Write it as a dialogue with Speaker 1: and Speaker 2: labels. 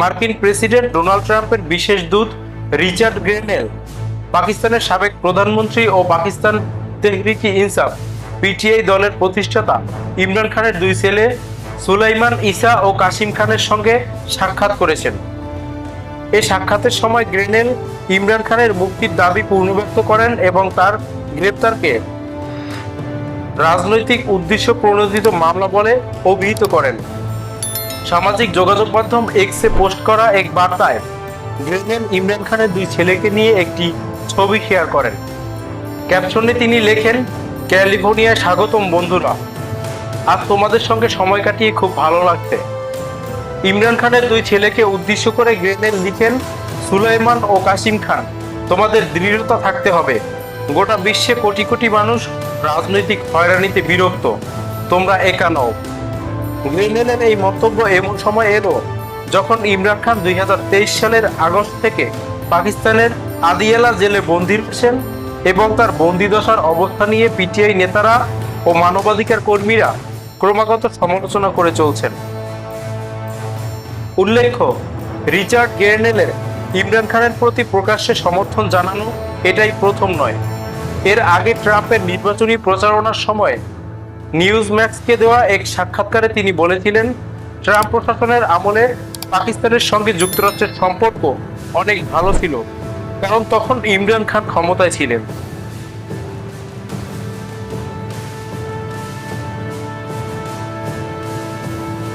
Speaker 1: মার্কিন president Donald ট্রাম্পের বিশেষ দূত রিচার্ড গ্রেনেল, পাকিস্তানের সাবেক প্রধানমন্ত্রী ও পাকিস্তান তেহরিকি ইনসাফ, পিটিআই দলের প্রতিষ্ঠাতা ইমরান খানের দুই ছেলে সুলাইমান ইসা ও কাসিম খানের সঙ্গে সাক্ষাৎ করেছেন। এই সাক্ষাতের সময় গ্রেনেল ইমরান খানের মুক্তির দাবি পূর্ণব্যক্ত করেন এবং তার গ্রেপ্তারকে রাজনৈতিক উদ্দেশ্য প্রণোদিত মামলা বলে অভিহিত করেন। সামাজিক যোগাযোগ মাধ্যম এক্সে পোস্ট করা এক বার্তায় গ্রেনেল ইমরান খানের দুই ছেলেকে নিয়ে একটি ছবি শেয়ার করেন। ক্যাপশনে তিনি লেখেন, ক্যালিফোর্নিয়ায় স্বাগতম বন্ধুরা। আর তোমাদের সঙ্গে সময় কাটিয়ে খুব ভালো লাগছে। ইমরান খানের দুই ছেলেকে উদ্দেশ্য করে গ্রেনেল লিখেন, সুলাইমান ও কাসিম খান, তোমাদের দৃঢ়তা থাকতে হবে। গোটা বিশ্বে কোটি কোটি মানুষ রাজনৈতিক হয়রানিতে বিরক্ত। তোমরা একা নও। গ্রেনেলের এই মন্তব্য এমন সময় এলো, যখন ইমরান খান দুই সালের আগস্ট থেকে পাকিস্তানের আদিয়ালা জেলে বন্দি রয়েছেন এবং তার বন্দিদশার অবস্থা নিয়ে পিটিআই নেতারা ও মানবাধিকার কর্মীরা ক্রমাগত সমালোচনা করে চলছেন। উল্লেখ্য, রিচার্ড গেরনেলের ইমরান খানের প্রতি প্রকাশ্যে সমর্থন জানানো এটাই প্রথম নয়। এর আগে ট্রাম্পের নির্বাচনী প্রচারণার সময় নিউজ ম্যাক্সকে দেওয়া এক সাক্ষাৎকারে তিনি বলেছিলেন, ট্রাম্প প্রশাসনের আমলে পাকিস্তানের সঙ্গে যুক্তরাষ্ট্রের সম্পর্ক অনেক ভালো ছিল, কারণ তখন ইমরান খান ক্ষমতায় ছিলেন।